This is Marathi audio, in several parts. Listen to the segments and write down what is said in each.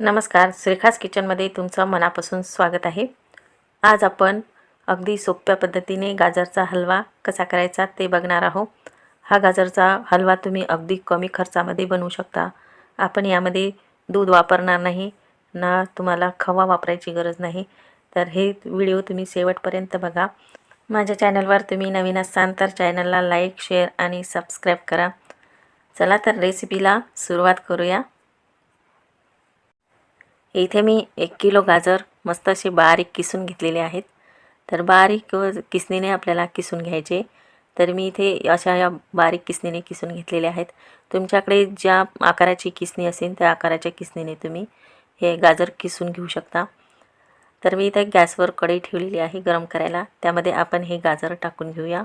नमस्कार श्रीखास किचनमध्ये तुमचं मनापासून स्वागत आहे. आज आपण अगदी सोप्या पद्धतीने गाजरचा हलवा कसा करायचा ते बघणार आहोत. हा गाजरचा हलवा तुम्ही अगदी कमी खर्चामध्ये बनवू शकता. आपण यामध्ये दूध वापरणार नाही ना तुम्हाला खवा वापरायची गरज नाही. तर हे व्हिडिओ तुम्ही शेवटपर्यंत बघा. माझ्या चॅनलवर तुम्ही नवीन असाल तर चॅनलला लाईक शेअर आणि सबस्क्राईब करा. चला तर रेसिपीला सुरुवात करूया. इथे मी एक किलो गाजर मस्त असे बारीक किसून घेतलेले आहेत. तर बारीक किसणीने आपल्याला किसून घ्यायचे. तर मी इथे अशा या बारीक किसणीने किसून घेतलेले आहेत. तुमच्याकडे ज्या आकाराची किसणी असेल त्या आकाराच्या किसणीने तुम्ही हे गाजर किसून घेऊ शकता. तर मी इथे गॅसवर कढई ठेवलेली आहे गरम करायला. त्यामध्ये आपण हे गाजर टाकून घेऊया.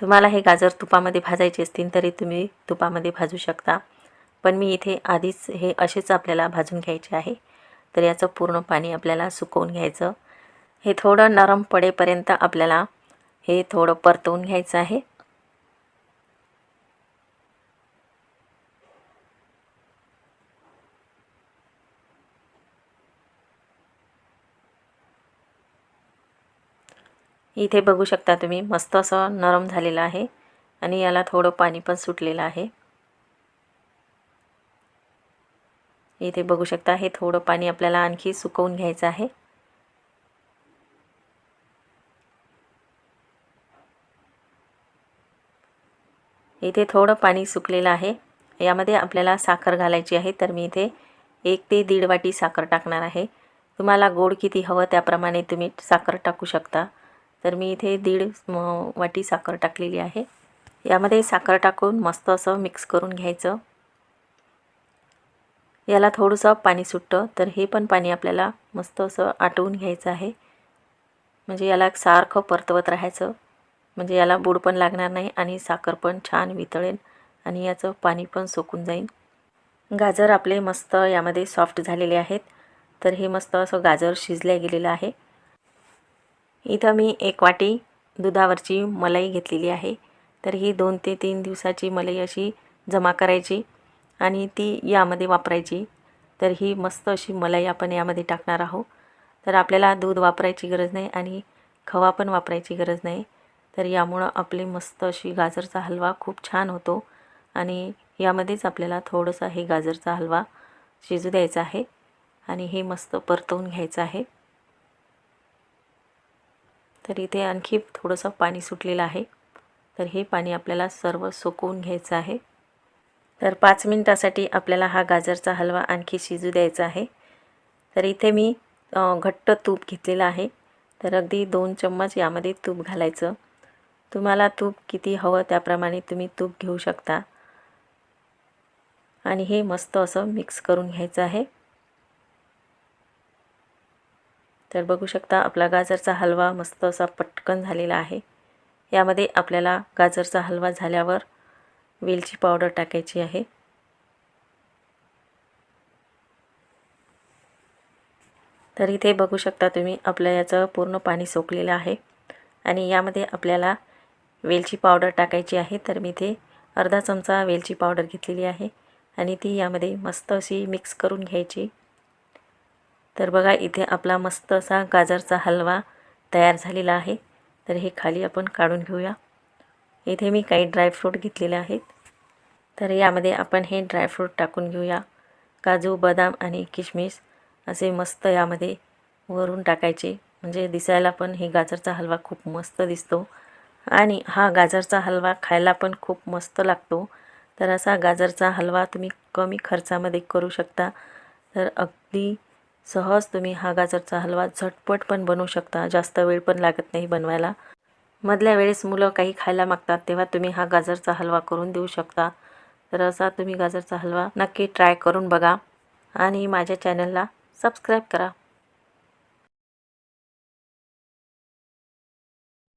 तुम्हाला हे गाजर तुपामध्ये भाजायचे असतील तरी तुम्ही तुपामध्ये भाजू शकता. पण मी इथे आधीच हे असेच आपल्याला भाजून घ्यायचे आहे. तर याचं पूर्ण पाणी आपल्याला सुकवून घ्यायचं. हे थोडं नरम पडेपर्यंत आपल्याला हे थोडं परतवून घ्यायचं आहे. इथे बघू शकता तुम्ही मस्त असं नरम झालेलं आहे आणि याला थोडं पाणी पण सुटलेलं आहे. इथे बघू शकता हे थोडं पाणी आपल्याला आणखी सुकवून घ्यायचं आहे. इथे थोडं पाणी सुकलेलं आहे. यामध्ये आपल्याला साखर घालायची आहे तर मी इथे एक ते दीड वाटी साखर टाकणार आहे. तुम्हाला गोड किती हवं त्याप्रमाणे तुम्ही साखर टाकू शकता. तर मी इथे दीड वाटी साखर टाकलेली आहे. यामध्ये साखर टाकून मस्त असं मिक्स करून घ्यायचं. याला थोडंसं पाणी सुटतं. तर हे पण पाणी आपल्याला मस्त असं आटवून घ्यायचं आहे. म्हणजे याला सारखं परतवत राहायचं. म्हणजे याला बूड पण लागणार नाही आणि साखर पण छान वितळेल आणि याचं पाणी पण सोकून जाईल. गाजर आपले मस्त यामध्ये सॉफ्ट झालेले आहेत. तर हे मस्त असं गाजर शिजल्या गेलेलं आहे. इथं मी एक वाटी दुधावरची मलाई घेतलेली आहे. तर ही दोन ते तीन दिवसाची मलाई अशी जमा करायची. आणि ती यामध्ये वापरायची. तर ही मस्त अशी मलाई आपण यामध्ये टाकणार आहोत. तर आपल्याला दूध वापरायची गरज नाही आणि खवा पण वापरायची गरज नाही. तर यामुळं आपली मस्त अशी गाजरचा हलवा खूप छान होतो. आणि यामध्येच आपल्याला थोडंसं हे गाजरचा हलवा शिजू द्यायचा आहे. आणि हे मस्त परतवून घ्यायचं आहे. तर इथे आणखी थोडंसं पाणी सुटलेलं आहे. तर हे पाणी आपल्याला सर्व सुकवून घ्यायचं आहे. तर पाच मिनटासाठी आपल्याला हा गाजरचा हलवा आणखी शिजू द्यायचा आहे. तर इथे मी घट्ट तूप घेतलेलं आहे. तर अगदी दोन चम्मच यामध्ये तूप घालायचं. तुम्हाला तूप किती हवं त्याप्रमाणे तुम्ही तूप घेऊ शकता. आणि हे मस्त असं मिक्स करून घ्यायचं आहे. तर बघू शकता आपला गाजरचा हलवा मस्त असा पटकन झालेला आहे. यामध्ये आपल्याला गाजरचा हलवा झाल्यावर वेलची पावडर टाकायची आहे. तर इथे बघू शकता तुम्ही आपलं याचं पूर्ण पाणी सोकलेलं आहे. आणि यामध्ये आपल्याला वेलची पावडर टाकायची आहे. तर मी इथे अर्धा चमचा वेलची पावडर घेतलेली आहे. आणि ती यामध्ये मस्त अशी मिक्स करून घ्यायची. तर बघा इथे आपला मस्त असा गाजरचा हलवा तयार झालेला आहे. तर हे खाली आपण काढून घेऊया. इथे मी काही ड्रायफ्रूट घेतलेले आहेत. तर यामध्ये आपण हे ड्रायफ्रूट टाकून घेऊया. काजू बदाम आणि किशमिश असे मस्त यामध्ये वरून टाकायचे. म्हणजे दिसायला पण हे गाजरचा हलवा खूप मस्त दिसतो. आणि हा गाजरचा हलवा खायला पण खूप मस्त लागतो. तर असा गाजरचा हलवा तुम्ही कमी खर्चामध्ये करू शकता. तर अगदी सहज तुम्ही हा गाजरचा हलवा झटपट पण बनवू शकता. जास्त वेळ पण लागत नाही बनवायला. मधल्या वेळेस मुलं काही खायला मागतात तेव्हा तुम्ही हा गाजरचा हलवा करून देऊ शकता. तर असा तुम्ही गाजरचा हलवा नक्की ट्राय करून बघा. आणि माझ्या चॅनलला सबस्क्राईब करा.